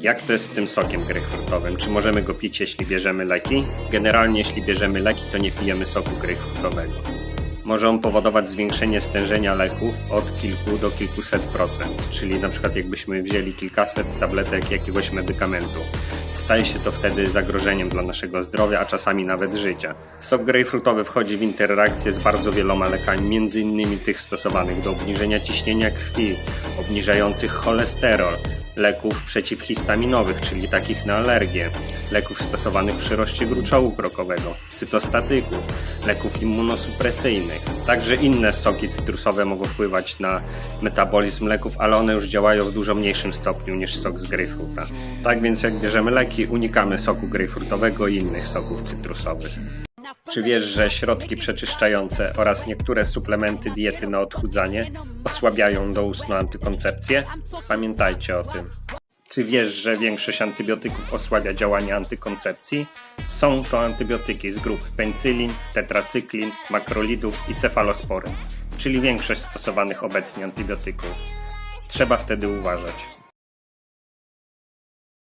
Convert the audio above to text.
Jak to jest z tym sokiem grejpfrutowym? Czy możemy go pić, jeśli bierzemy leki? Generalnie, jeśli bierzemy leki, to nie pijemy soku grejpfrutowego. Może on powodować zwiększenie stężenia leków od kilku do kilkuset procent, czyli na przykład jakbyśmy wzięli kilkaset tabletek jakiegoś medykamentu. Staje się to wtedy zagrożeniem dla naszego zdrowia, a czasami nawet życia. Sok grejpfrutowy wchodzi w interakcję z bardzo wieloma lekami, innymi tych stosowanych do obniżenia ciśnienia krwi, obniżających cholesterol, leków przeciwhistaminowych, czyli takich na alergię, leków stosowanych przy roście gruczołu krokowego, cytostatyków, leków immunosupresyjnych. Także inne soki cytrusowe mogą wpływać na metabolizm leków, ale one już działają w dużo mniejszym stopniu niż sok z grejpfruta. Tak więc jak bierzemy leki, unikamy soku grejpfrutowego i innych soków cytrusowych. Czy wiesz, że środki przeczyszczające oraz niektóre suplementy diety na odchudzanie osłabiają doustną antykoncepcję? Pamiętajcie o tym. Czy wiesz, że większość antybiotyków osłabia działanie antykoncepcji? Są to antybiotyki z grup penicillin, tetracyklin, makrolidów i cefalosporyn, czyli większość stosowanych obecnie antybiotyków. Trzeba wtedy uważać.